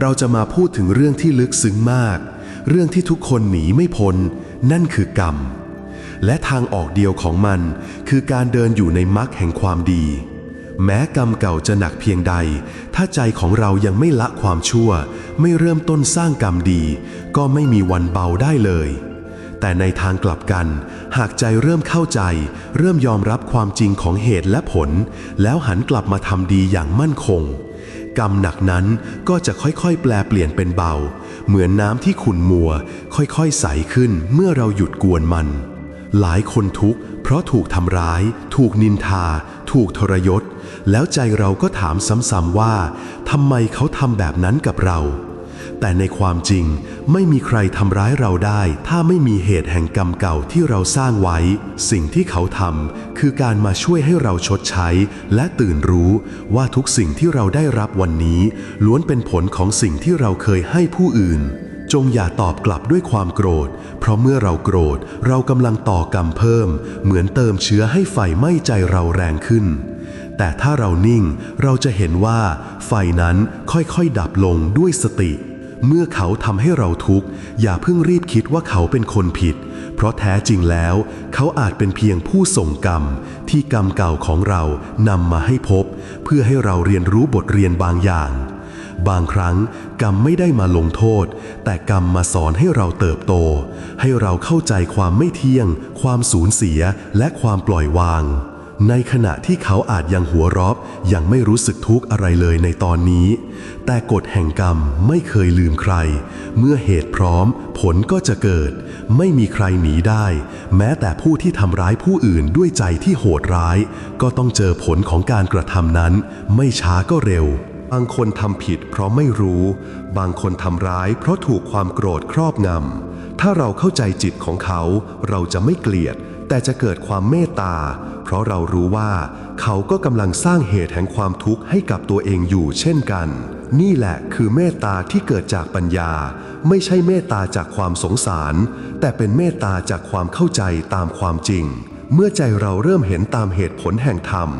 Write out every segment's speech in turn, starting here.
เราจะมาพูดถึงเรื่องที่ลึกซึ้งมาก เรื่องที่ทุกคนหนีไม่พ้น นั่นคือกรรม และทางออกเดียวของมัน คือการเดินอยู่ในมรรคแห่งความดี แม้กรรมเก่าจะหนักเพียงใด ถ้าใจของเรายังไม่ละความชั่ว ไม่เริ่มต้นสร้างกรรมดี ก็ไม่มีวันเบาได้เลย แต่ในทางกลับกัน หากใจเริ่มเข้าใจ เริ่มยอมรับความจริงของเหตุและผล แล้วหันกลับมาทำดีอย่างมั่นคง กรรมหนักนั้นก็จะค่อยๆ แปลเปลี่ยนเป็นเบา เหมือนน้ำที่ขุ่นมัว ค่อยๆ ใสขึ้นเมื่อเราหยุดกวนมัน หลายคนทุกข์เพราะถูกทำร้าย ถูกนินทา ถูกทรยศ แล้วใจเราก็ถามซ้ำๆว่าทำไมเขาทำแบบนั้นกับเรา แต่ในความจริงไม่มีใครทำร้ายเราได้ ถ้าไม่มีเหตุแห่งกรรมเก่าที่เราสร้างไว้ สิ่งที่เขาทำคือการมาช่วยให้เราชดใช้ และตื่นรู้ว่าทุกสิ่งที่เราได้รับวันนี้ ล้วนเป็นผลของสิ่งที่เราเคยให้ผู้อื่น จงอย่าตอบกลับด้วยความโกรธ เพราะเมื่อเราโกรธเรากำลังต่อกรรมเพิ่ม เหมือนเติมเชื้อให้ไฟไหม้ใจเราแรงขึ้นแต่ถ้าเรานิ่งเราจะเห็นว่าไฟนั้นค่อยๆ ดับลงด้วยสติ เมื่อเขาทำให้เราทุกข์ อย่าเพิ่งรีบคิดว่าเขาเป็นคนผิด เพราะแท้จริงแล้ว เขาอาจเป็นเพียงผู้ส่งกรรม ที่กรรมเก่าของเรานำมาให้พบ เพื่อให้เราเรียนรู้บทเรียนบางอย่าง บางครั้งกรรมไม่ได้มาลงโทษ แต่กรรมมาสอนให้เราเติบโต ให้เราเข้าใจความไม่เที่ยง ความสูญเสียและความปล่อยวาง ในขณะที่เขาอาจยังหัวราะยังไม่รู้สึกทุกข์อะไรเลยในตอนนี้ แต่กฎแห่งกรรมไม่เคยลืมใคร เมื่อเหตุพร้อม ผลก็จะเกิด ไม่มีใครหนีได้ แม้แต่ผู้ที่ทำร้ายผู้อื่นด้วยใจที่โหดร้าย ก็ต้องเจอผลของการกระทำนั้น ไม่ช้าก็เร็ว บางคนทำผิดเพราะไม่รู้ บางคนทำร้ายเพราะถูกความโกรธครอบงำถ้าเราเข้าใจจิตของเขา เราจะไม่เกลียด แต่จะเกิดความเมตตา เพราะเรารู้ว่า เขาก็กำลังสร้างเหตุแห่งความทุกข์ให้กับตัวเองอยู่เช่นกัน นี่แหละคือเมตตาที่เกิดจากปัญญา ไม่ใช่เมตตาจากความสงสาร แต่เป็นเมตตาจากความเข้าใจตามความจริง เมื่อใจเราเริ่มเห็นตามเหตุผลแห่งธรรม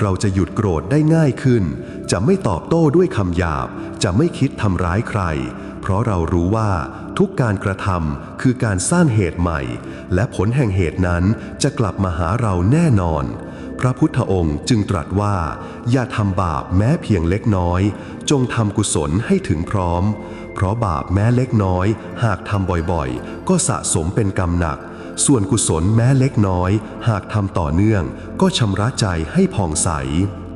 เราจะหยุดโกรธได้ง่ายขึ้น จะไม่ตอบโต้ด้วยคำหยาบ จะไม่คิดทำร้ายใคร ราะเรารู้ว่าทุกการกระทำคือการสร้างเหตุใหม่ และผลแห่งเหตุนั้นจะกลับมาหาเราแน่นอน พระพุทธองค์จึงตรัสว่า อย่าทำบาปแม้เพียงเล็กน้อย จงทำกุศลให้ถึงพร้อม เพราะบาปแม้เล็กน้อย หากทำบ่อยๆ ก็สะสมเป็นกรรมหนัก ส่วนกุศลแม้เล็กน้อย หากทำต่อเนื่อง ก็ชำระใจให้ผ่องใส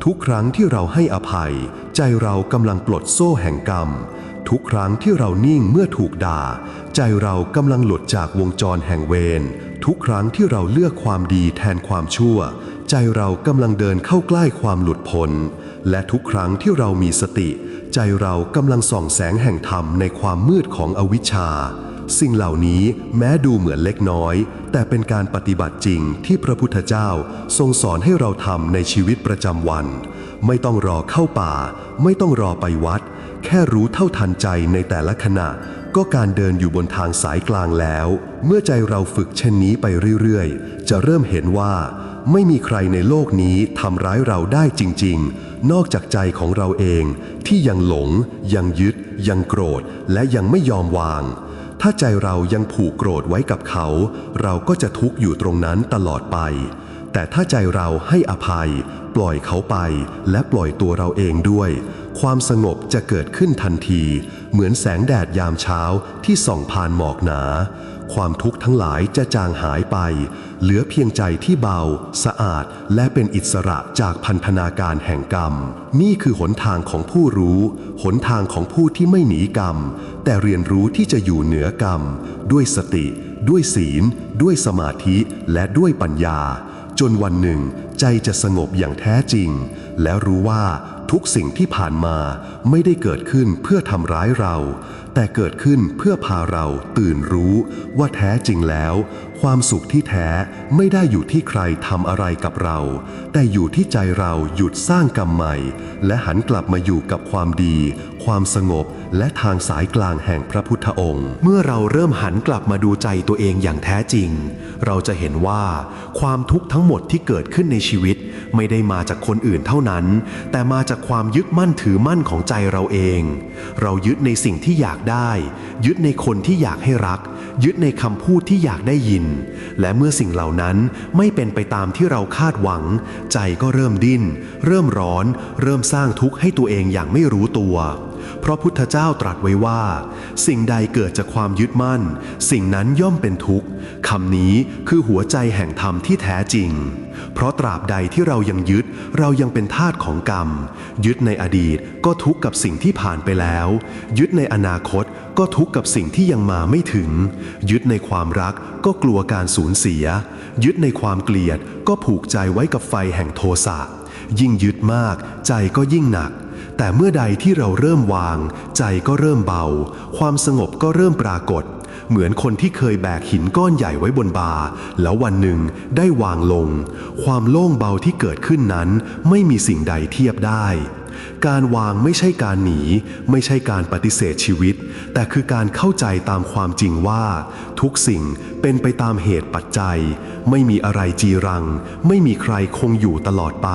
ทุกครั้งที่เราให้อภัย ใจเรากำลังปลดโซ่แห่งกรรม ทุกครั้งที่เรานิ่งเมื่อถูกด่า ใจเรากำลังหลุดจากวงจรแห่งเวร ทุกครั้งที่เราเลือกความดีแทนความชั่ว ใจเรากำลังเดินเข้าใกล้ความหลุดพ้น และทุกครั้งที่เรามีสติ ใจเรากำลังส่องแสงแห่งธรรมในความมืดของอวิชชา สิ่งเหล่านี้แม้ดูเหมือนเล็กน้อย แต่เป็นการปฏิบัติจริงที่พระพุทธเจ้าทรงสอนให้เราทำในชีวิตประจำวัน ไม่ต้องรอเข้าป่า ไม่ต้องรอไปวัด แค่รู้เท่าทันใจในแต่ละขณะ ก็การเดินอยู่บนทางสายกลางแล้ว เมื่อใจเราฝึกเช่นนี้ไปเรื่อยๆ จะเริ่มเห็นว่า ไม่มีใครในโลกนี้ทำร้ายเราได้จริง ๆ นอกจากใจของเราเองที่ยังหลง ยังยึด ยังโกรธ และยังไม่ยอมวาง ถ้าใจเรายังผูกโกรธไว้กับเขา เราก็จะทุกข์อยู่ตรงนั้นตลอดไป แต่ถ้าใจเราให้อภัย ปล่อยเขาไป และปล่อยตัวเราเองด้วย ความสงบจะเกิดขึ้นทันที เหมือนแสงแดดยามเช้าที่ส่องผ่านหมอกหนา ความทุกข์ทั้งหลายจะจางหายไป เหลือเพียงใจที่เบา สะอาดและเป็นอิสระจากพันธนาการแห่งกรรม นี่คือหนทางของผู้รู้ หนทางของผู้ที่ไม่หนีกรรม แต่เรียนรู้ที่จะอยู่เหนือกรรม ด้วยสติ ด้วยศีล ด้วยสมาธิและด้วยปัญญา จนวันหนึ่ง ใจจะสงบอย่างแท้จริง และรู้ว่า ทุกสิ่งที่ผ่านมาไม่ได้เกิดขึ้นเพื่อทำร้ายเรา แต่เกิดขึ้นเพื่อพาเราตื่นรู้ว่าแท้จริงแล้ว ความสุขที่แท้ไม่ได้อยู่ที่ใครทำอะไรกับเรา แต่อยู่ที่ใจเราหยุดสร้างกรรมใหม่ และหันกลับมาอยู่กับความดี ความสงบ และทางสายกลางแห่งพระพุทธองค์ เมื่อเราเริ่มหันกลับมาดูใจตัวเองอย่างแท้จริง เราจะเห็นว่าความทุกข์ทั้งหมดที่เกิดขึ้นในชีวิต ไม่ได้มาจากคนอื่นเท่านั้น แต่มาจากความยึดมั่นถือมั่นของใจเราเอง เรายึดในสิ่งที่อยากได้ ยึดในคนที่อยากให้รัก ยึดในคำพูดที่อยากได้ยินและเมื่อสิ่งเหล่านั้นไม่เป็นไปตามที่เราคาดหวัง ใจก็เริ่มดิ้น เริ่มร้อน เริ่มสร้างทุกข์ให้ตัวเองอย่างไม่รู้ตัว เพราะพุทธเจ้าตรัสไว้ว่า สิ่งใดเกิดจากความยึดมั่น สิ่งนั้นย่อมเป็นทุกข์คำนี้คือหัวใจแห่งธรรมที่แท้จริง เพราะตราบใดที่เรายังยึดเรายังเป็นทาสของกรรม ยึดในอดีตก็ทุกข์กับสิ่งที่ผ่านไปแล้ว ยึดในอนาคต ก็ทุกข์กับสิ่งที่ยังมาไม่ถึง ยึดในความรักก็กลัวการสูญเสีย ยึดในความเกลียดก็ผูกใจไว้กับไฟแห่งโทสะยิ่งยึดมากใจก็ยิ่งหนัก แต่เมื่อใดที่เราเริ่มวาง ใจก็เริ่มเบา ความสงบก็เริ่มปรากฏ เหมือนคนที่เคยแบกหินก้อนใหญ่ไว้บนบา แล้ววันหนึ่งได้วางลง ความโล่งเบาที่เกิดขึ้นนั้นไม่มีสิ่งใดเทียบได้ การวางไม่ใช่การหนี ไม่ใช่การปฏิเสธชีวิต แต่คือการเข้าใจตามความจริงว่า ทุกสิ่งเป็นไปตามเหตุปัจจัย ไม่มีอะไรจีรัง ไม่มีใครคงอยู่ตลอดไป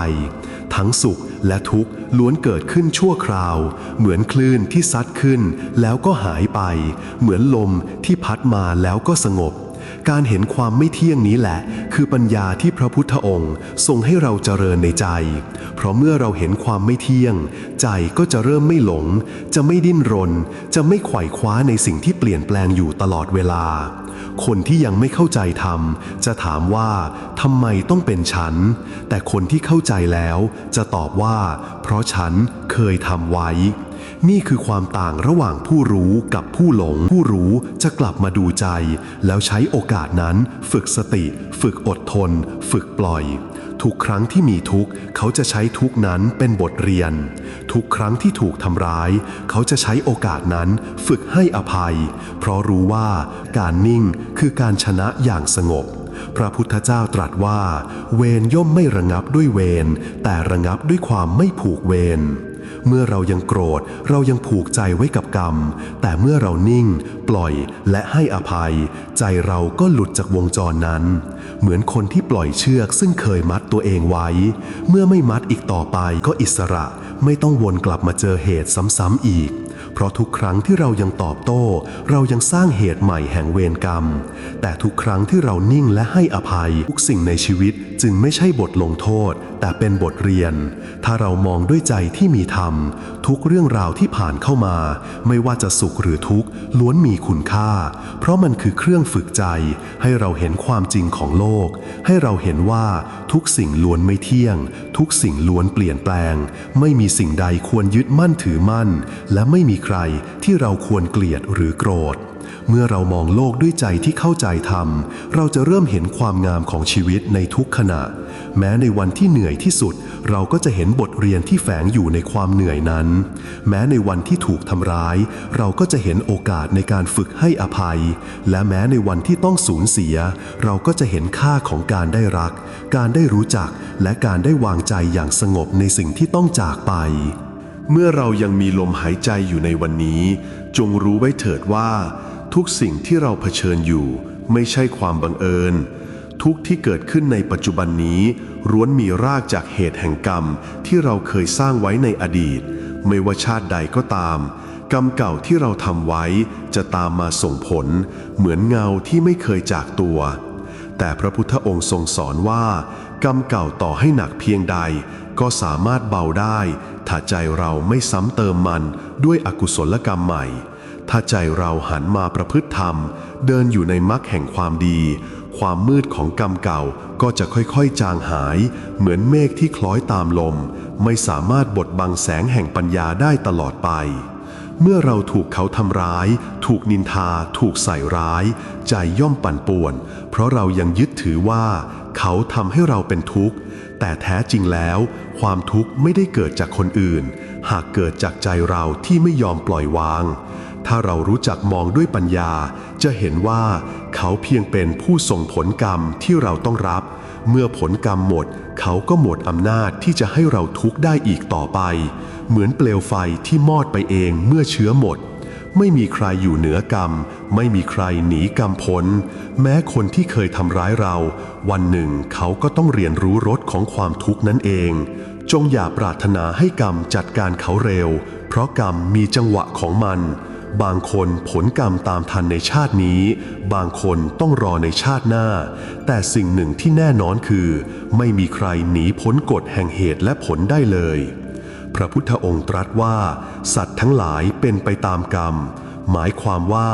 ทั้งสุขและทุกข์ล้วนเกิดขึ้นชั่วคราว เหมือนคลื่นที่ซัดขึ้น แล้วก็หายไป เหมือนลมที่พัดมาแล้วก็สงบ การเห็นความไม่เที่ยงนี้แหละ คือปัญญาที่พระพุทธองค์ทรงให้เราเจริญในใจ เพราะเมื่อเราเห็นความไม่เที่ยง ใจก็จะเริ่มไม่หลง จะไม่ดิ้นรน จะไม่ไขว่คว้าในสิ่งที่เปลี่ยนแปลงอยู่ตลอดเวลา คนที่ยังไม่เข้าใจธรรม จะถามว่าทำไมต้องเป็นฉัน แต่คนที่เข้าใจแล้ว จะตอบว่า เพราะฉันเคยทำไว้ นี่คือความต่างระหว่างผู้รู้กับผู้หลง ผู้รู้จะกลับมาดูใจ แล้วใช้โอกาสนั้น ฝึกสติ ฝึกอดทน ฝึกปล่อย ทุกครั้งที่มีทุกข์ เขาจะใช้ทุกนั้นเป็นบทเรียน ทุกครั้งที่ถูกทำร้าย เขาจะใช้โอกาสนั้น ฝึกให้อภัย เพราะรู้ว่าการนิ่งคือการชนะอย่างสงบ พระพุทธเจ้าตรัสว่า เวรย่อมไม่ระงับด้วยเวรแต่ระงับด้วยความไม่ผูกเวรเมื่อเรายังโกรธเรายังผูกใจไว้กับกรรม แต่เมื่อเรานิ่ง ปล่อยและให้อภัย ใจเราก็หลุดจากวงจรนั้น เหมือนคนที่ปล่อยเชือกซึ่งเคยมัดตัวเองไว้ เมื่อไม่มัดอีกต่อไปก็อิสระไม่ต้องวนกลับมาเจอเหตุซ้ำๆอีก เพราะทุกครั้งที่เรายังตอบโต้ เรายังสร้างเหตุใหม่แห่งเวรกรรม แต่ทุกครั้งที่เรานิ่งและให้อภัย ทุกสิ่งในชีวิตจึงไม่ใช่บทลงโทษ แต่เป็นบทเรียน ถ้าเรามองด้วยใจที่มีธรรม ทุกเรื่องราวที่ผ่านเข้ามา ไม่ว่าจะสุขหรือทุกข์ล้วนมีคุณค่า เพราะมันคือเครื่องฝึกใจ ให้เราเห็นความจริงของโลก ให้เราเห็นว่าทุกสิ่งล้วนไม่เที่ยง ทุกสิ่งล้วนเปลี่ยนแปลง ไม่มีสิ่งใดควรยึดมั่นถือมั่น และไม่มีใครที่เราควรเกลียดหรือโกรธ เมื่อเรามองโลกด้วยใจที่เข้าใจธรรม เราจะเริ่มเห็นความงามของชีวิตในทุกขณะ แม้ในวันที่เหนื่อยที่สุด เราก็จะเห็นบทเรียนที่แฝงอยู่ในความเหนื่อยนั้น แม้ในวันที่ถูกทำร้าย เราก็จะเห็นโอกาสในการฝึกให้อภัย และแม้ในวันที่ต้องสูญเสีย เราก็จะเห็นค่าของการได้รัก การได้รู้จัก และการได้วางใจอย่างสงบในสิ่งที่ต้องจากไปเมื่อเรายังมีลมหายใจอยู่ในวันนี้ จงรู้ไว้เถิดว่า ทุกสิ่งที่เราเผชิญอยู่ไม่ใช่ความบังเอิญ ทุกที่เกิดขึ้นในปัจจุบันนี้ร้วนมีรากจากเหตุแห่งกรรมที่เราเคยสร้างไว้ในอดีต ไม่ว่าชาติใดก็ตาม กรรมเก่าที่เราทำไว้จะตามมาส่งผล เหมือนเงาที่ไม่เคยจากตัว แต่พระพุทธองค์ทรงสอนว่า กรรมเก่าต่อให้หนักเพียงใด ก็สามารถเบาได้ ถ้าใจเราไม่ซ้ำเติมมันด้วยอกุศลกรรมใหม่ ถ้าใจเราหันมาประพฤติธรรม เดินอยู่ในมรรคแห่งความดี ความมืดของกรรมเก่าก็จะค่อยๆจางหาย เหมือนเมฆที่คล้อยตามลม ไม่สามารถบดบังแสงแห่งปัญญาได้ตลอดไป เมื่อเราถูกเขาทำร้าย ถูกนินทา ถูกใส่ร้าย ใจย่อมปั่นป่วน เพราะเรายังยึดถือว่า เขาทำให้เราเป็นทุกข์ แต่แท้จริงแล้ว ความทุกข์ไม่ได้เกิดจากคนอื่น หากเกิดจากใจเราที่ไม่ยอมปล่อยวาง ถ้าเรารู้จักมองด้วยปัญญา จะเห็นว่าเขาเพียงเป็นผู้ส่งผลกรรมที่เราต้องรับ เมื่อผลกรรมหมด เขาก็หมดอำนาจที่จะให้เราทุกข์ได้อีกต่อไป เหมือนเปลวไฟที่มอดไปเองเมื่อเชื้อหมด ไม่มีใครอยู่เหนือกรรม ไม่มีใครหนีกรรมพ้น แม้คนที่เคยทำร้ายเรา วันหนึ่งเขาก็ต้องเรียนรู้รสของความทุกข์นั่นเอง จงอย่าปรารถนาให้กรรมจัดการเขาเร็ว เพราะกรรมมีจังหวะของมัน บางคนผลกรรมตามทันในชาตินี้ บางคนต้องรอในชาติหน้า แต่สิ่งหนึ่งที่แน่นอนคือ ไม่มีใครหนีพ้นกฎแห่งเหตุและผลได้เลย พระพุทธองค์ตรัสว่า สัตว์ทั้งหลายเป็นไปตามกรรม หมายความว่า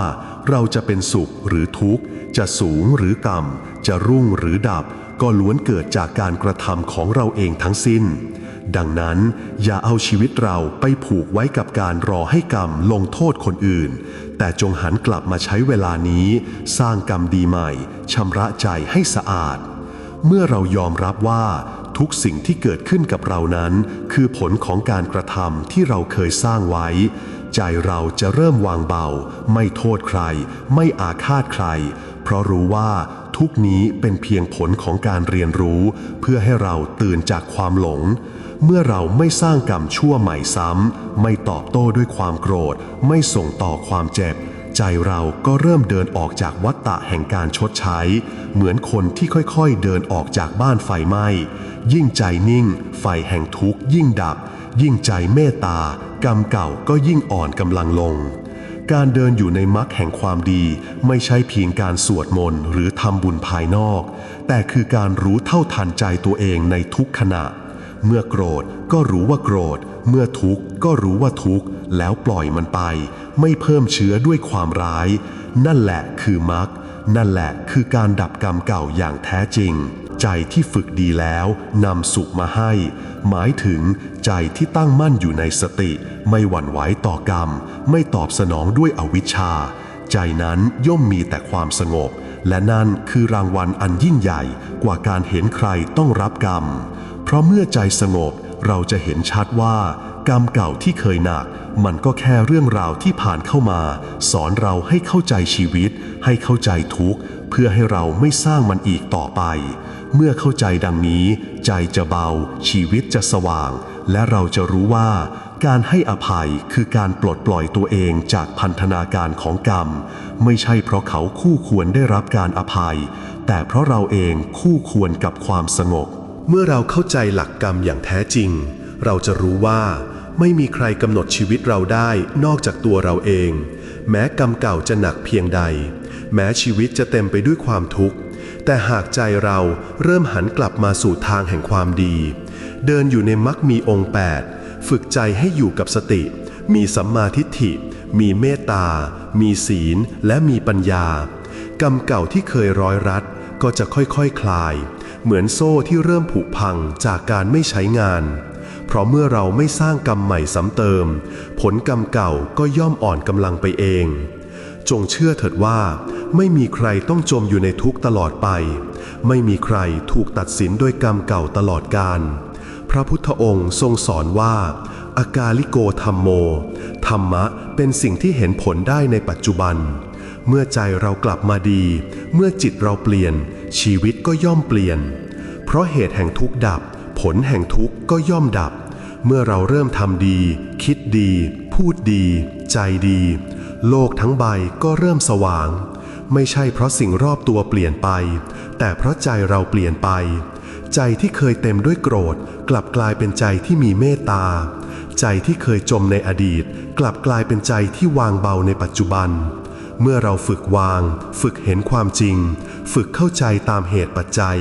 เราจะเป็นสุขหรือทุกข์ จะสูงหรือต่ำจะรุ่งหรือดับ ก็ล้วนเกิดจากการกระทำของเราเองทั้งสิ้น ดังนั้นอย่าเอาชีวิตเราไปผูกไว้กับการรอให้กรรมลงโทษคนอื่น แต่จงหันกลับมาใช้เวลานี้ สร้างกรรมดีใหม่ชำระใจให้สะอาด เมื่อเรายอมรับว่าทุกสิ่งที่เกิดขึ้นกับเรานั้น คือผลของการกระทำที่เราเคยสร้างไว้ ใจเราจะเริ่มวางเบา ไม่โทษใคร ไม่อาฆาตใคร เพราะรู้ว่าทุกนี้เป็นเพียงผลของการเรียนรู้ เพื่อให้เราตื่นจากความหลง เมื่อเราไม่สร้างกรรมชั่วใหม่ซ้ำ ไม่ตอบโต้ด้วยความโกรธ ไม่ส่งต่อความเจ็บ ใจเราก็เริ่มเดินออกจากวัฏฏะแห่งการชดใช้ เหมือนคนที่ค่อยๆ เดินออกจากบ้านไฟไหม้ ยิ่งใจนิ่ง ไฟแห่งทุกข์ยิ่งดับ ยิ่งใจเมตตากรรมเก่าก็ยิ่งอ่อนกำลังลงการเดินอยู่ในมรรคแห่งความดีไม่ใช่เพียงการสวดมนต์หรือทำบุญภายนอก แต่คือการรู้เท่าทันใจตัวเองในทุกขณะ เมื่อโกรธก็รู้ว่าโกรธ เมื่อทุกข์ก็รู้ว่าทุกข์ แล้วปล่อยมันไป ไม่เพิ่มเชื้อด้วยความร้าย นั่นแหละคือมรรคนั่นแหละคือการดับกรรมเก่าอย่างแท้จริง ใจที่ฝึกดีแล้วนำสุขมาให้ หมายถึงใจที่ตั้งมั่นอยู่ในสติ ไม่หวั่นไหวต่อกรรม ไม่ตอบสนองด้วยอวิชชา ใจนั้นย่อมมีแต่ความสงบ และนั่นคือรางวัลอันยิ่งใหญ่กว่าการเห็นใครต้องรับกรรม เพราะเมื่อใจสงบเราจะเห็นชัดว่ากรรมเก่าที่เคยหนัก มันก็แค่เรื่องราวที่ผ่านเข้ามา สอนเราให้เข้าใจชีวิต ให้เข้าใจทุกข์ เพื่อให้เราไม่สร้างมันอีกต่อไป เมื่อเข้าใจดังนี้ ใจจะเบา ชีวิตจะสว่าง และเราจะรู้ว่า การให้อภัยคือการปลดปล่อยตัวเองจากพันธนาการของกรรม ไม่ใช่เพราะเขาคู่ควรได้รับการอภัย แต่เพราะเราเองคู่ควรกับความสงบ เมื่อเราเข้าใจหลักกรรมอย่างแท้จริง เราจะรู้ว่าไม่มีใครกำหนดชีวิตเราได้นอกจากตัวเราเอง แม้กรรมเก่าจะหนักเพียงใด แม้ชีวิตจะเต็มไปด้วยความทุกข์ แต่หากใจเราเริ่มหันกลับมาสู่ทางแห่งความดี เดินอยู่ในมรรคมีองค์ 8 ฝึกใจให้อยู่กับสติ มีสัมมาทิฏฐิ มีเมตตา มีศีล และมีปัญญา กรรมเก่าที่เคยร้อยรัดก็จะค่อยๆคคลาย เหมือนโซ่ที่เริ่มผุพังจากการไม่ใช้งาน เพราะเมื่อเราไม่สร้างกรรมใหม่ซ้ำเติม ผลกรรมเก่าก็ย่อมอ่อนกำลังไปเอง จงเชื่อเถิดว่า ไม่มีใครต้องจมอยู่ในทุกข์ตลอดไป ไม่มีใครถูกตัดสินด้วยกรรมเก่าตลอดกาลพระพุทธองค์ทรงสอนว่า อากาลิโกธรรมโม ธรรมะเป็นสิ่งที่เห็นผลได้ในปัจจุบัน เมื่อใจเรากลับมาดี เมื่อจิตเราเปลี่ยน ชีวิตก็ย่อมเปลี่ยน เพราะเหตุแห่งทุกข์ดับ ผลแห่งทุกข์ก็ย่อมดับ เมื่อเราเริ่มทำดี คิดดี พูดดี ใจดี โลกทั้งใบก็เริ่มสว่าง ไม่ใช่เพราะสิ่งรอบตัวเปลี่ยนไป แต่เพราะใจเราเปลี่ยนไป ใจที่เคยเต็มด้วยโกรธ กลับกลายเป็นใจที่มีเมตตา ใจที่เคยจมในอดีต กลับกลายเป็นใจที่วางเบาในปัจจุบันเมื่อเราฝึกวาง ฝึกเห็นความจริง ฝึกเข้าใจตามเหตุปัจจัย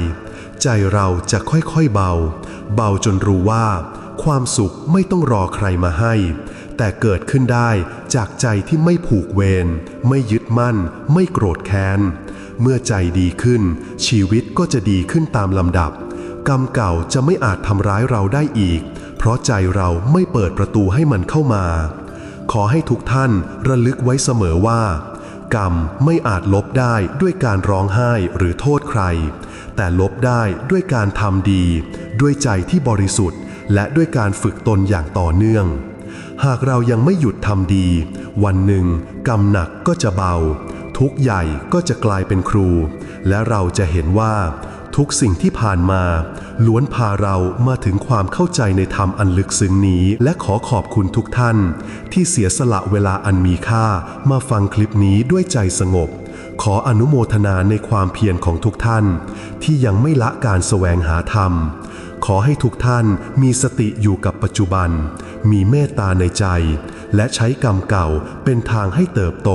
ใจเราจะค่อยๆเบา เบาจนรู้ว่า ความสุขไม่ต้องรอใครมาให้ แต่เกิดขึ้นได้จากใจที่ไม่ผูกเวรไม่ยึดมั่น ไม่โกรธแค้น เมื่อใจดีขึ้น ชีวิตก็จะดีขึ้นตามลำดับ กรรมเก่าจะไม่อาจทำร้ายเราได้อีก เพราะใจเราไม่เปิดประตูให้มันเข้ามา ขอให้ทุกท่านระลึกไว้เสมอว่า กรรมไม่อาจลบได้ด้วยการร้องไห้หรือโทษใคร แต่ลบได้ด้วยการทำดี ด้วยใจที่บริสุทธิ์ และด้วยการฝึกตนอย่างต่อเนื่อง หากเรายังไม่หยุดทำดี วันหนึ่ง กรรมหนักก็จะเบา ทุกใหญ่ก็จะกลายเป็นครู และเราจะเห็นว่า ทุกสิ่งที่ผ่านมา ล้วนพาเรามาถึงความเข้าใจในธรรมอันลึกซึ้งนี้ และขอขอบคุณทุกท่าน ที่เสียสละเวลาอันมีค่า มาฟังคลิปนี้ด้วยใจสงบ ขออนุโมทนาในความเพียรของทุกท่าน ที่ยังไม่ละการแสวงหาธรรม ขอให้ทุกท่านมีสติอยู่กับปัจจุบัน มีเมตตาในใจ และใช้กรรมเก่าเป็นทางให้เติบโต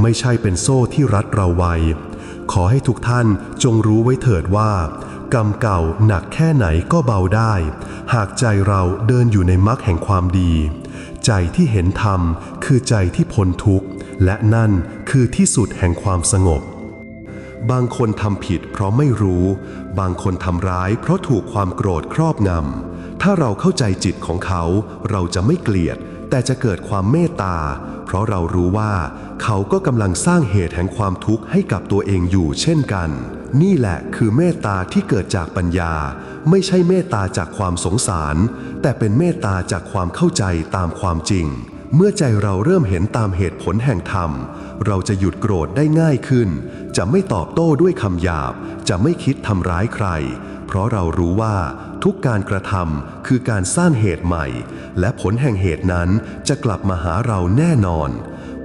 ไม่ใช่เป็นโซ่ที่รัดเราไว้ ขอให้ทุกท่านจงรู้ไว้เถิดว่า กรรมเก่าหนักแค่ไหนก็เบาได้ หากใจเราเดินอยู่ในมรรคแห่งความดี ใจที่เห็นธรรมคือใจที่พ้นทุกข์ และนั่นคือที่สุดแห่งความสงบบางคนทำผิดเพราะไม่รู้ บางคนทำร้ายเพราะถูกความโกรธครอบงำ ถ้าเราเข้าใจจิตของเขา เราจะไม่เกลียด แต่จะเกิดความเมตตา เพราะเรารู้ว่า เขาก็กำลังสร้างเหตุแห่งความทุกข์ให้กับตัวเองอยู่เช่นกัน นี่แหละคือเมตตาที่เกิดจากปัญญา ไม่ใช่เมตตาจากความสงสาร แต่เป็นเมตตาจากความเข้าใจตามความจริง เมื่อใจเราเริ่มเห็นตามเหตุผลแห่งธรรม เราจะหยุดโกรธได้ง่ายขึ้น จะไม่ตอบโต้ด้วยคำหยาบ จะไม่คิดทำร้ายใคร เพราะเรารู้ว่าทุกการกระทำคือการสร้างเหตุใหม่ และผลแห่งเหตุนั้นจะกลับมาหาเราแน่นอน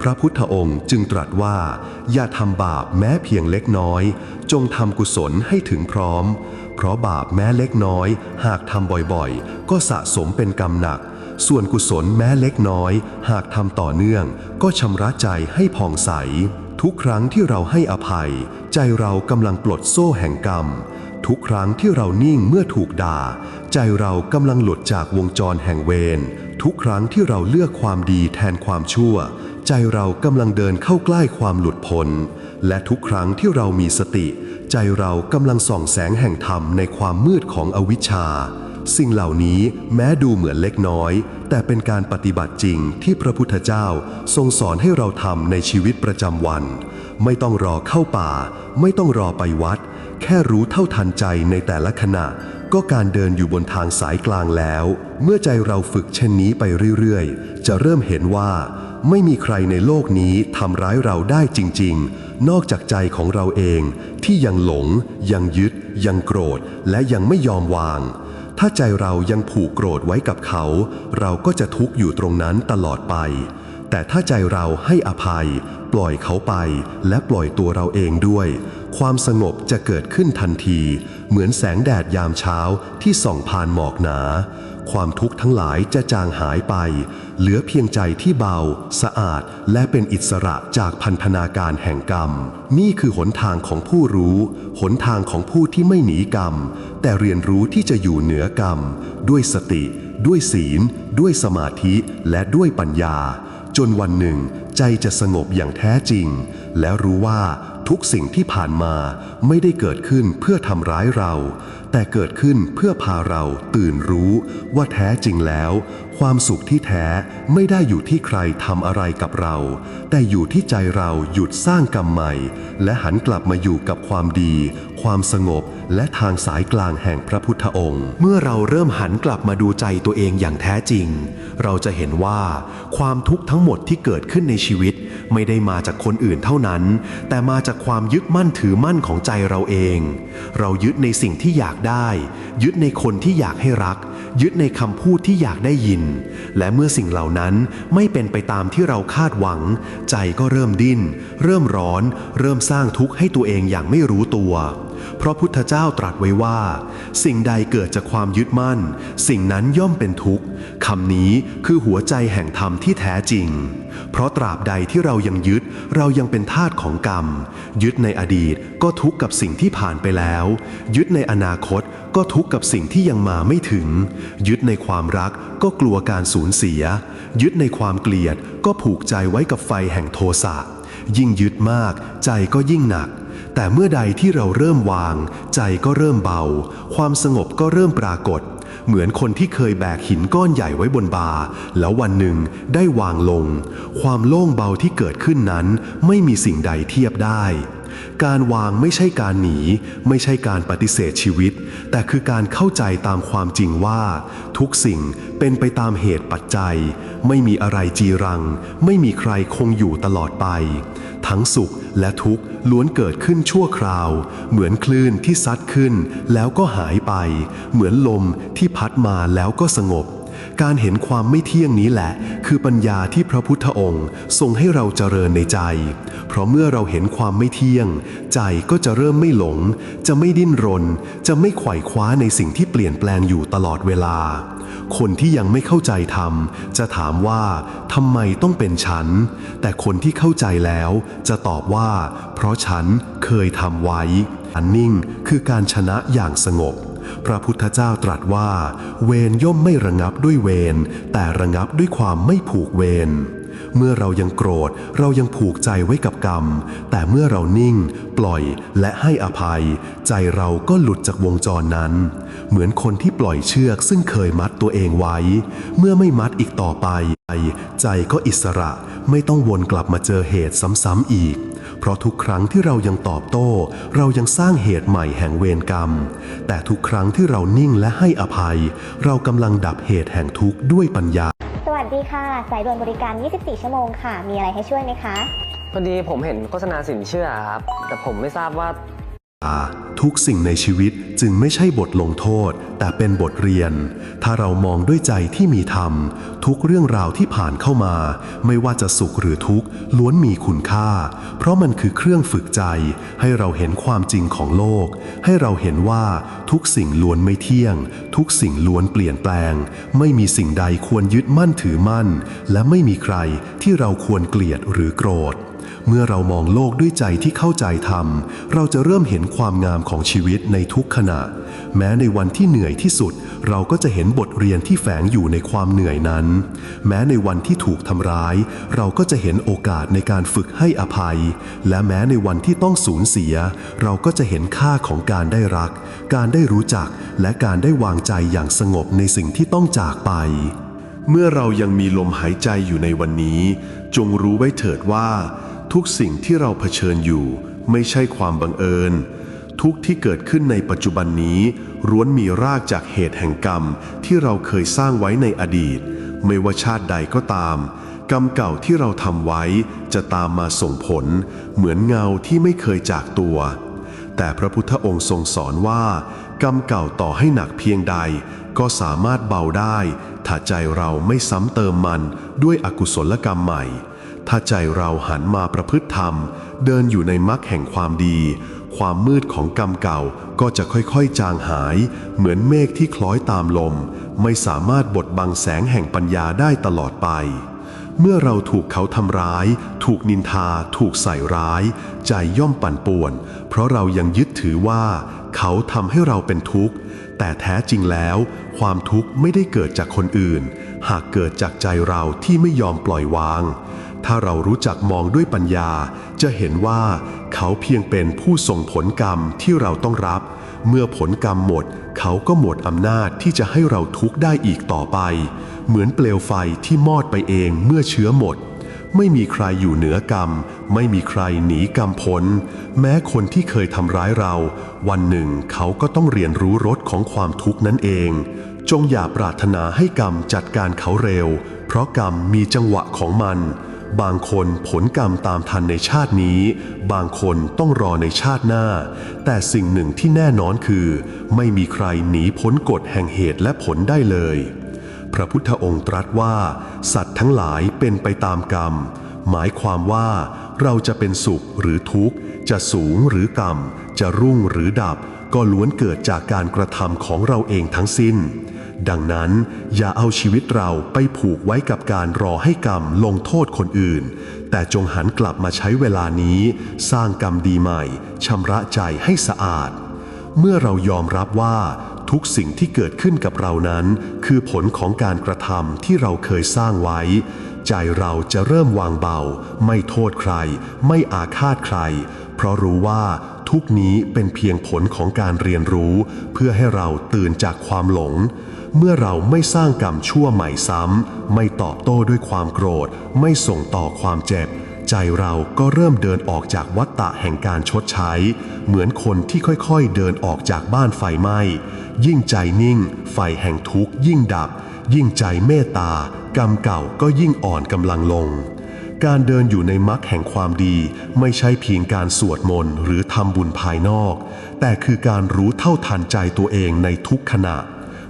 พระพุทธองค์จึงตรัสว่า อย่าทำบาปแม้เพียงเล็กน้อย จงทำกุศลให้ถึงพร้อม เพราะบาปแม้เล็กน้อย หากทำบ่อยๆ ก็สะสมเป็นกรรมหนัก ส่วนกุศลแม้เล็กน้อย หากทำต่อเนื่อง ก็ชำระใจให้ผ่องใส ทุกครั้งที่เราให้อภัย ใจเรากำลังปลดโซ่แห่งกรรม ทุกครั้งที่เรานิ่งเมื่อถูกด่า ใจเรากำลังหลุดจากวงจรแห่งเวรทุกครั้งที่เราเลือกความดีแทนความชั่ว ใจเรากำลังเดินเข้าใกล้ความหลุดพ้น และทุกครั้งที่เรามีสติ ใจเรากำลังส่องแสงแห่งธรรมในความมืดของอวิชชา สิ่งเหล่านี้แม้ดูเหมือนเล็กน้อย แต่เป็นการปฏิบัติจริงที่พระพุทธเจ้าทรงสอนให้เราทำในชีวิตประจำวัน ไม่ต้องรอเข้าป่า ไม่ต้องรอไปวัด แค่รู้เท่าทันใจในแต่ละขณะก็การเดินอยู่บนทางสายกลางแล้ว เมื่อใจเราฝึกเช่นนี้ไปเรื่อย ๆ จะเริ่มเห็นว่า ไม่มีใครในโลกนี้ทำร้ายเราได้จริง ๆ นอกจากใจของเราเองที่ยังหลง ยังยึด ยังโกรธ และยังไม่ยอมวาง ถ้าใจเรายังผูกโกรธไว้กับเขา เราก็จะทุกข์อยู่ตรงนั้นตลอดไป แต่ถ้าใจเราให้อภัย ปล่อยเขาไป และปล่อยตัวเราเองด้วย ความสงบจะเกิดขึ้นทันที เหมือนแสงแดดยามเช้าที่ส่องผ่านหมอกหนา ความทุกข์ทั้งหลายจะจางหายไป เหลือเพียงใจที่เบา สะอาด และเป็นอิสระจากพันธนาการแห่งกรรม นี่คือหนทางของผู้รู้ หนทางของผู้ที่ไม่หนีกรรม แต่เรียนรู้ที่จะอยู่เหนือกรรม ด้วยสติ ด้วยศีล ด้วยสมาธิ และด้วยปัญญา จนวันหนึ่ง ใจจะสงบอย่างแท้จริง และรู้ว่าทุกสิ่งที่ผ่านมาไม่ได้เกิดขึ้นเพื่อทำร้ายเรา แต่เกิดขึ้นเพื่อพาเราตื่นรู้ว่าแท้จริงแล้ว ความสุขที่แท้ไม่ได้อยู่ที่ใครทำอะไรกับเรา แต่อยู่ที่ใจเราหยุดสร้างกรรมใหม่ และหันกลับมาอยู่กับความดี ความสงบและทางสายกลางแห่งพระพุทธองค์ เมื่อเราเริ่มหันกลับมาดูใจตัวเองอย่างแท้จริง เราจะเห็นว่าความทุกข์ทั้งหมดที่เกิดขึ้นในชีวิต ไม่ได้มาจากคนอื่นเท่านั้น แต่มาจากความยึดมั่นถือมั่นของใจเราเอง เรายึดในสิ่งที่อยากได้ ยึดในคนที่อยากให้รัก ยึดในคำพูดที่อยากได้ยิน และเมื่อสิ่งเหล่านั้นไม่เป็นไปตามที่เราคาดหวัง ใจก็เริ่มดิ้น เริ่มร้อน เริ่มสร้างทุกข์ให้ตัวเองอย่างไม่รู้ตัว เพราะพุทธเจ้าตรัสไว้ว่า สิ่งใดเกิดจากความยึดมั่น สิ่งนั้นย่อมเป็นทุกข์คำนี้คือหัวใจแห่งธรรมที่แท้จริง เพราะตราบใดที่เรายังยึดเรายังเป็นทาสของกรรม ยึดในอดีตก็ทุกข์กับสิ่งที่ผ่านไปแล้ว ยึดในอนาคตก็ทุกข์กับสิ่งที่ยังมาไม่ถึง ยึดในความรักก็กลัวการสูญเสีย ยึดในความเกลียดก็ผูกใจไว้กับไฟแห่งโทสะยิ่งยึดมากใจก็ยิ่งหนัก แต่เมื่อใดที่เราเริ่มวาง ใจก็เริ่มเบา ความสงบก็เริ่มปรากฏ เหมือนคนที่เคยแบกหินก้อนใหญ่ไว้บนบา แล้ววันหนึ่งได้วางลง ความโล่งเบาที่เกิดขึ้นนั้น ไม่มีสิ่งใดเทียบได้ การวางไม่ใช่การหนี ไม่ใช่การปฏิเสธชีวิต แต่คือการเข้าใจตามความจริงว่า ทุกสิ่งเป็นไปตามเหตุปัจจัย ไม่มีอะไรจีรัง ไม่มีใครคงอยู่ตลอดไป ทั้งสุขและทุกข์ล้วนเกิดขึ้นชั่วคราว เหมือนคลื่นที่ซัดขึ้นแล้วก็หายไป เหมือนลมที่พัดมาแล้วก็สงบ การเห็นความไม่เที่ยงนี้แหละ คือปัญญาที่พระพุทธองค์ทรงให้เราเจริญในใจ เพราะเมื่อเราเห็นความไม่เที่ยง ใจก็จะเริ่มไม่หลง จะไม่ดิ้นรน จะไม่ไขว่คว้าในสิ่งที่เปลี่ยนแปลงอยู่ตลอดเวลา คนที่ยังไม่เข้าใจธรรม จะถามว่าทำไมต้องเป็นฉัน แต่คนที่เข้าใจแล้ว จะตอบว่า เพราะฉันเคยทำไว้อันนิ่งคือการชนะอย่างสงบ พระพุทธเจ้าตรัสว่า เวรย่อมไม่ระงับด้วยเวรแต่ระงับด้วยความไม่ผูกเวรเมื่อเรายังโกรธเรายังผูกใจไว้กับกรรม แต่เมื่อเรานิ่ง ปล่อยและให้อภัย ใจเราก็หลุดจากวงจรนั้น เหมือนคนที่ปล่อยเชือกซึ่งเคยมัดตัวเองไว้ เมื่อไม่มัดอีกต่อไป ใจก็อิสระไม่ต้องวนกลับมาเจอเหตุซ้ำๆอีก เพราะทุกครั้งที่เรายังตอบโต้ เรายังสร้างเหตุใหม่แห่งเวรกรรม แต่ทุกครั้งที่เรานิ่งและให้อภัย เรากำลังดับเหตุแห่งทุกข์ด้วยปัญญา สวัสดีค่ะ สายด่วนบริการ 24 ชั่วโมงค่ะ มีอะไรให้ช่วยไหมคะ พอดีผมเห็นโฆษณาสินเชื่อครับ แต่ผมไม่ทราบว่า ทุกสิ่งในชีวิตจึงไม่ใช่บทลงโทษ แต่เป็นบทเรียน ถ้าเรามองด้วยใจที่มีธรรม ทุกเรื่องราวที่ผ่านเข้ามา ไม่ว่าจะสุขหรือทุกข์ล้วนมีคุณค่า เพราะมันคือเครื่องฝึกใจ ให้เราเห็นความจริงของโลก ให้เราเห็นว่าทุกสิ่งล้วนไม่เที่ยง ทุกสิ่งล้วนเปลี่ยนแปลง ไม่มีสิ่งใดควรยึดมั่นถือมั่น และไม่มีใครที่เราควรเกลียดหรือโกรธ เมื่อเรามองโลกด้วยใจที่เข้าใจธรรม เราจะเริ่มเห็นความงามของชีวิตในทุกขณะ แม้ในวันที่เหนื่อยที่สุด เราก็จะเห็นบทเรียนที่แฝงอยู่ในความเหนื่อยนั้น แม้ในวันที่ถูกทำร้าย เราก็จะเห็นโอกาสในการฝึกให้อภัย และแม้ในวันที่ต้องสูญเสีย เราก็จะเห็นค่าของการได้รัก การได้รู้จัก และการได้วางใจอย่างสงบในสิ่งที่ต้องจากไปเมื่อเรายังมีลมหายใจอยู่ในวันนี้ จงรู้ไว้เถิดว่า ทุกสิ่งที่เราเผชิญอยู่ไม่ใช่ความบังเอิญ ทุกที่เกิดขึ้นในปัจจุบันนี้ร้วนมีรากจากเหตุแห่งกรรมที่เราเคยสร้างไว้ในอดีต ไม่ว่าชาติใดก็ตาม กรรมเก่าที่เราทำไว้จะตามมาส่งผล เหมือนเงาที่ไม่เคยจากตัว แต่พระพุทธองค์ทรงสอนว่า กรรมเก่าต่อให้หนักเพียงใด ก็สามารถเบาได้ ถ้าใจเราไม่ซ้ำเติมมันด้วยอกุศลกรรมใหม่ ถ้าใจเราหันมาประพฤติธรรม เดินอยู่ในมรรคแห่งความดี ความมืดของกรรมเก่าก็จะค่อยๆ จางหาย เหมือนเมฆที่คล้อยตามลม ไม่สามารถบดบังแสงแห่งปัญญาได้ตลอดไป เมื่อเราถูกเขาทำร้าย ถูกนินทา ถูกใส่ร้าย ใจย่อมปั่นป่วน เพราะเรายังยึดถือว่า เขาทำให้เราเป็นทุกข์ แต่แท้จริงแล้ว ความทุกข์ไม่ได้เกิดจากคนอื่น หากเกิดจากใจเราที่ไม่ยอมปล่อยวาง ถ้าเรารู้จักมองด้วยปัญญา จะเห็นว่าเขาเพียงเป็นผู้ส่งผลกรรมที่เราต้องรับ เมื่อผลกรรมหมด เขาก็หมดอำนาจที่จะให้เราทุกข์ได้อีกต่อไป เหมือนเปลวไฟที่มอดไปเองเมื่อเชื้อหมด ไม่มีใครอยู่เหนือกรรม ไม่มีใครหนีกรรมพ้น แม้คนที่เคยทำร้ายเรา วันหนึ่งเขาก็ต้องเรียนรู้รสของความทุกข์นั่นเอง จงอย่าปรารถนาให้กรรมจัดการเขาเร็ว เพราะกรรมมีจังหวะของมัน บางคนผลกรรมตามทันในชาตินี้ บางคนต้องรอในชาติหน้า แต่สิ่งหนึ่งที่แน่นอนคือ ไม่มีใครหนีพ้นกฎแห่งเหตุและผลได้เลย พระพุทธองค์ตรัสว่า สัตว์ทั้งหลายเป็นไปตามกรรม หมายความว่าเราจะเป็นสุขหรือทุกข์ จะสูงหรือต่ำจะรุ่งหรือดับ ก็ล้วนเกิดจากการกระทำของเราเองทั้งสิ้น ดังนั้นอย่าเอาชีวิตเราไปผูกไว้กับการรอให้กรรมลงโทษคนอื่น แต่จงหันกลับมาใช้เวลานี้ สร้างกรรมดีใหม่ชำระใจให้สะอาด เมื่อเรายอมรับว่าทุกสิ่งที่เกิดขึ้นกับเรานั้น คือผลของการกระทำที่เราเคยสร้างไว้ ใจเราจะเริ่มวางเบา ไม่โทษใคร ไม่อาฆาตใคร เพราะรู้ว่าทุกนี้เป็นเพียงผลของการเรียนรู้ เพื่อให้เราตื่นจากความหลง เมื่อเราไม่สร้างกรรมชั่วใหม่ซ้ำ ไม่ตอบโต้ด้วยความโกรธ ไม่ส่งต่อความเจ็บ ใจเราก็เริ่มเดินออกจากวัฏฏะแห่งการชดใช้ เหมือนคนที่ค่อยๆเดินออกจากบ้านไฟไหม้ ยิ่งใจนิ่ง ไฟแห่งทุกข์ยิ่งดับ ยิ่งใจเมตตากรรมเก่าก็ยิ่งอ่อนกำลังลงการเดินอยู่ในมรรคแห่งความดี ไม่ใช่เพียงการสวดมนต์หรือทำบุญภายนอก แต่คือการรู้เท่าทันใจตัวเองในทุกขณะ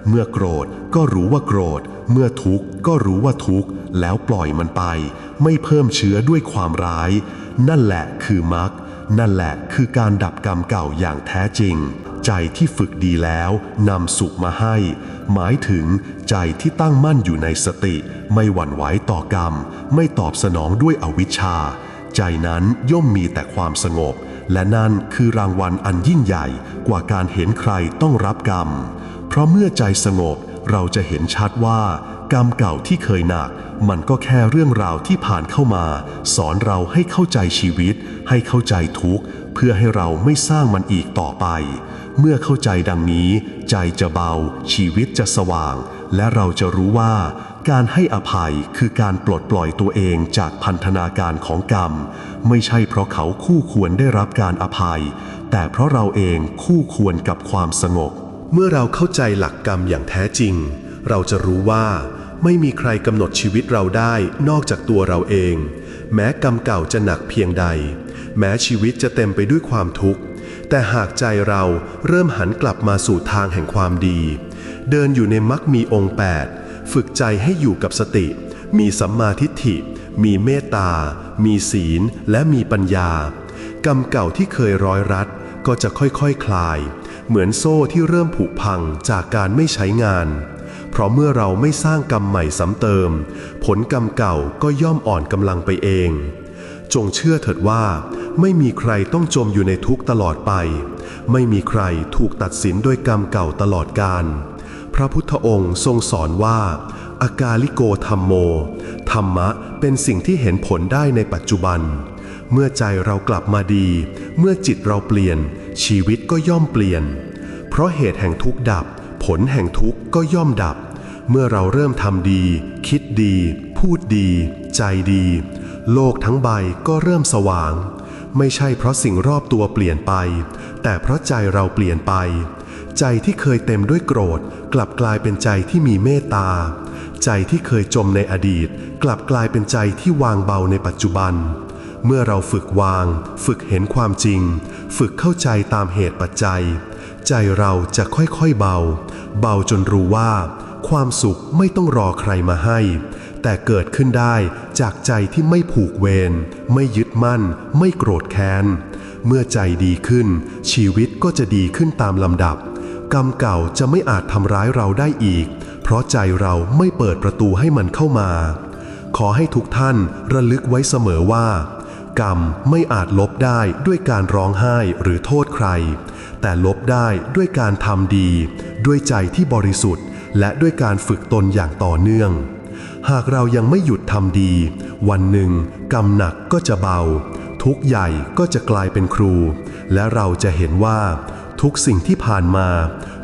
เมื่อโกรธก็รู้ว่าโกรธ เมื่อทุกข์ก็รู้ว่าทุกข์ แล้วปล่อยมันไป ไม่เพิ่มเชื้อด้วยความร้าย นั่นแหละคือมรรคนั่นแหละคือการดับกรรมเก่าอย่างแท้จริง ใจที่ฝึกดีแล้วนำสุขมาให้ หมายถึงใจที่ตั้งมั่นอยู่ในสติ ไม่หวั่นไหวต่อกรรม ไม่ตอบสนองด้วยอวิชชา ใจนั้นย่อมมีแต่ความสงบ และนั่นคือรางวัลอันยิ่งใหญ่กว่าการเห็นใครต้องรับกรรม เพราะเมื่อใจสงบเราจะเห็นชัดว่ากรรมเก่าที่เคยหนัก มันก็แค่เรื่องราวที่ผ่านเข้ามา สอนเราให้เข้าใจชีวิต ให้เข้าใจทุกข์ เพื่อให้เราไม่สร้างมันอีกต่อไป เมื่อเข้าใจดังนี้ ใจจะเบา ชีวิตจะสว่าง และเราจะรู้ว่าการให้อภัยคือการปลดปล่อยตัวเองจากพันธนาการของกรรม ไม่ใช่เพราะเขาคู่ควรได้รับการอภัย แต่เพราะเราเองคู่ควรกับความสงบ เมื่อเราเข้าใจหลักกรรมอย่างแท้จริง เราจะรู้ว่าไม่มีใครกำหนดชีวิตเราได้นอกจากตัวเราเอง แม้กรรมเก่าจะหนักเพียงใด แม้ชีวิตจะเต็มไปด้วยความทุกข์ แต่หากใจเราเริ่มหันกลับมาสู่ทางแห่งความดี เดินอยู่ในมรรคมีองค์ 8 ฝึกใจให้อยู่กับสติ มีสัมมาทิฏฐิ มีเมตตา มีศีล และมีปัญญา กรรมเก่าที่เคยร้อยรัดก็จะค่อยๆคคลาย เหมือนโซ่ที่เริ่มผุพังจากการไม่ใช้งาน เพราะเมื่อเราไม่สร้างกรรมใหม่ซ้ำเติม ผลกรรมเก่าก็ย่อมอ่อนกำลังไปเอง จงเชื่อเถิดว่า ไม่มีใครต้องจมอยู่ในทุกข์ตลอดไป ไม่มีใครถูกตัดสินด้วยกรรมเก่าตลอดกาลพระพุทธองค์ทรงสอนว่า อากาลิโกธรรมโม ธรรมะเป็นสิ่งที่เห็นผลได้ในปัจจุบัน เมื่อใจเรากลับมาดี เมื่อจิตเราเปลี่ยน ชีวิตก็ย่อมเปลี่ยน เพราะเหตุแห่งทุกข์ดับ ผลแห่งทุกข์ก็ย่อมดับ เมื่อเราเริ่มทำดี คิดดี พูดดี ใจดี โลกทั้งใบก็เริ่มสว่าง ไม่ใช่เพราะสิ่งรอบตัวเปลี่ยนไป แต่เพราะใจเราเปลี่ยนไป ใจที่เคยเต็มด้วยโกรธ กลับกลายเป็นใจที่มีเมตตา ใจที่เคยจมในอดีต กลับกลายเป็นใจที่วางเบาในปัจจุบัน เมื่อเราฝึกวาง ฝึกเห็นความจริง ฝึกเข้าใจตามเหตุปัจจัย ใจเราจะค่อยๆเบา เบาจนรู้ว่า ความสุขไม่ต้องรอใครมาให้ แต่เกิดขึ้นได้จากใจที่ไม่ผูกเวรไม่ยึดมั่น ไม่โกรธแค้น เมื่อใจดีขึ้น ชีวิตก็จะดีขึ้นตามลำดับ กรรมเก่าจะไม่อาจทำร้ายเราได้อีก เพราะใจเราไม่เปิดประตูให้มันเข้ามา ขอให้ทุกท่านระลึกไว้เสมอว่า กรรมไม่อาจลบได้ด้วยการร้องไห้หรือโทษใคร แต่ลบได้ด้วยการทำดี ด้วยใจที่บริสุทธิ์ และด้วยการฝึกตนอย่างต่อเนื่อง หากเรายังไม่หยุดทำดี วันหนึ่ง กรรมหนักก็จะเบา ทุกใหญ่ก็จะกลายเป็นครู และเราจะเห็นว่า ทุกสิ่งที่ผ่านมา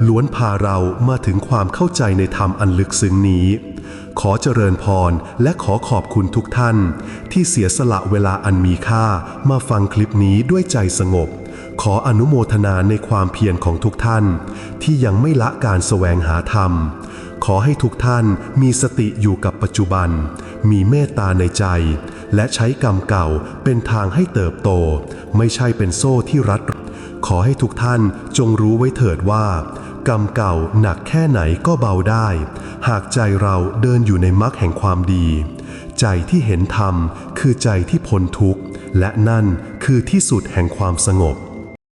ล้วนพาเรามาถึงความเข้าใจในธรรมอันลึกซึ้งนี้ ขอเจริญพรและขอขอบคุณทุกท่าน ที่เสียสละเวลาอันมีค่ามาฟังคลิปนี้ด้วยใจสงบ ขออนุโมทนาในความเพียรของทุกท่าน ที่ยังไม่ละการแสวงหาธรรม ขอให้ทุกท่านมีสติอยู่กับปัจจุบัน มีเมตตาในใจ และใช้กรรมเก่าเป็นทางให้เติบโต ไม่ใช่เป็นโซ่ที่รัด ขอให้ทุกท่านจงรู้ไว้เถิดว่า กรรมเก่าหนักแค่ไหนก็เบาได้ หากใจเราเดินอยู่ในมรรคแห่งความดี ใจที่เห็นธรรมคือใจที่พ้นทุกข์ และนั่นคือที่สุดแห่งความสงบ